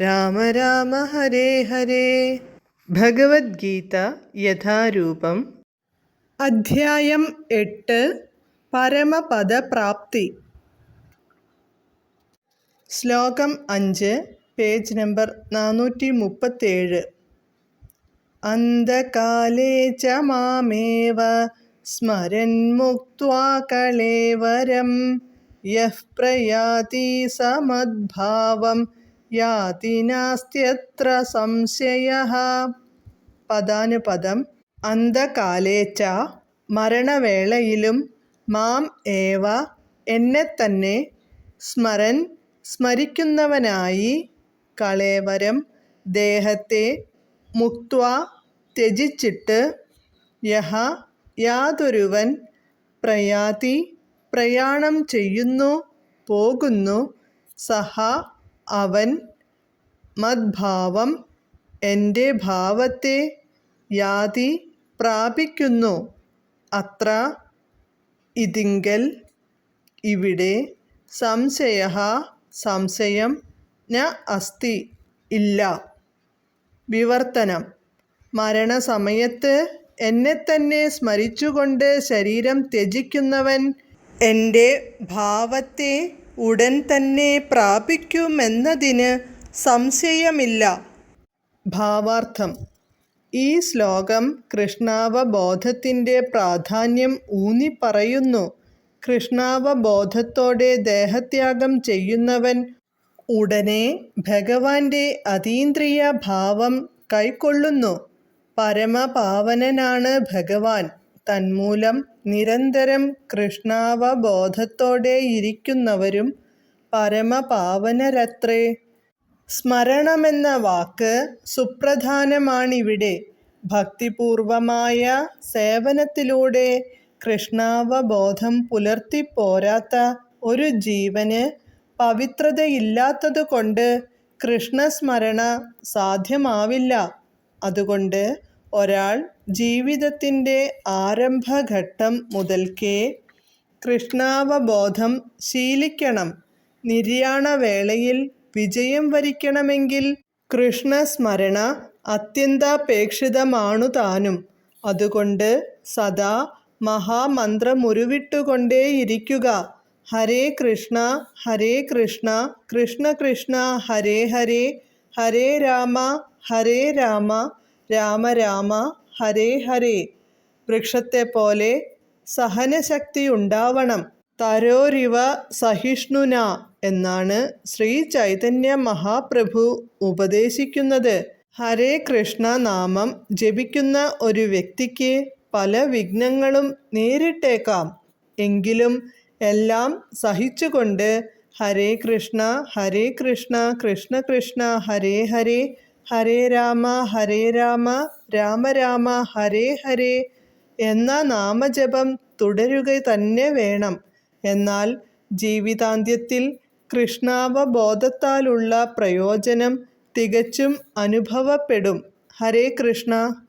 രാമ രാമ ഹരേ ഹരേ. ഭഗവത്ഗീത യഥാരൂപം. അധ്യായം എട്ട്. പരമപദപ്രാപ്തി. ശ്ലോകം അഞ്ച് പേജ് നമ്പർ നാനൂറ്റി മുപ്പത്തേഴ് അന്ധകാലേ ച മാമേവ സ്മരൻ മുക്ത്വാ കളേവരം യഃ പ്രയാതി സമദ്ഭാവം. യാതി നാസ്ത്യത്ര സംശയ. പദാനുപദം അന്ധകാലേ ച മരണവേളയിലും മാം ഏവ എന്നെ തന്നെ സ്മരൻ സ്മരിക്കുന്നവനായി കളേവരം ദേഹത്തെ മുക്വ ത്യജിച്ചിട്ട് യഹ യാതൊരുവൻ പ്രയാതി പ്രയാണം ചെയ്യുന്നു പോകുന്നു സഹ അവൻ മദ്ഭാവം എന്റെ ഭാവത്തെ യാതി പ്രാപിക്കുന്നു. അത്ര ഇതിങ്കൽ ഇവിടെ സംശയ സംശയം ന അസ്തി ഇല്ല. വിവർത്തനം. മരണസമയത്ത് എന്നെ തന്നെ സ്മരിച്ചുകൊണ്ട് ശരീരം ത്യജിക്കുന്നവൻ എന്റെ ഭാവത്തെ ഉടൻ തന്നെ പ്രാപിക്കുമെന്നതിന് സംശയമില്ല. ഭാവാർത്ഥം. ഈ ശ്ലോകം കൃഷ്ണാവബോധത്തിന്റെ പ്രാധാന്യം ഊന്നി പറയുന്നു കൃഷ്ണാവബോധത്തോടെ ദേഹത്യാഗം ചെയ്യുന്നവൻ ഉടനെ ഭഗവാന്റെ അതീന്ദ്രിയ ഭാവം കൈക്കൊള്ളുന്നു. പരമപാവനനാണ് ഭഗവാൻ. തന്മൂലം നിരന്തരം കൃഷ്ണാവബോധത്തോടെയിരിക്കുന്നവരും പരമപാവനരത്രേ. സ്മരണമെന്ന വാക്ക് സുപ്രധാനമാണിവിടെ. ഭക്തിപൂർവമായ സേവനത്തിലൂടെ കൃഷ്ണാവബോധം പുലർത്തിപ്പോരാത്ത ഒരു ജീവന് പവിത്രതയില്ലാത്തതുകൊണ്ട് കൃഷ്ണസ്മരണ സാധ്യമാവില്ല. അതുകൊണ്ട് ഒരാൾ ജീവിതത്തിന്റെ ആരംഭഘട്ടം മുതൽക്കേ കൃഷ്ണാവബോധം ശീലിക്കണം. നിര്യാണവേളയിൽ വിജയം വരിക്കണമെങ്കിൽ കൃഷ്ണസ്മരണ അത്യന്താപേക്ഷിതമാണു താനും. അതുകൊണ്ട് സദാ മഹാമന്ത്രമുരുവിട്ടുകൊണ്ടേയിരിക്കുക. ഹരേ കൃഷ്ണ ഹരേ കൃഷ്ണ കൃഷ്ണ കൃഷ്ണ ഹരേ ഹരേ ഹരേ രാമ ഹരേ രാമ രാമ രാമ ഹരേ ഹരേ. വൃക്ഷത്തെ പോലെ സഹനശക്തി ഉണ്ടാവണം തരോരിവ സഹിഷ്ണുന എന്നാണ് ശ്രീ ചൈതന്യ മഹാപ്രഭു ഉപദേശിക്കുന്നത്. ഹരേ കൃഷ്ണ നാമം ജപിക്കുന്ന ഒരു വ്യക്തിക്ക് പല വിഘ്നങ്ങളും നേരിട്ടേക്കാം. എങ്കിലും എല്ലാം സഹിച്ചുകൊണ്ട് ഹരേ കൃഷ്ണ ഹരേ കൃഷ്ണ കൃഷ്ണ കൃഷ്ണ ഹരേ ഹരേ ഹരേ രാമ ഹരേ രാമ രാമ രാമ ഹരേ ഹരേ. എന്ന നാമജപം തുടരുക തന്നെ വേണം. എന്നാൽ ജീവിതാന്ത്യത്തിൽ കൃഷ്ണാവബോധത്താലുള്ള പ്രയോജനം തികച്ചും അനുഭവപ്പെടും. ഹരേ കൃഷ്ണ.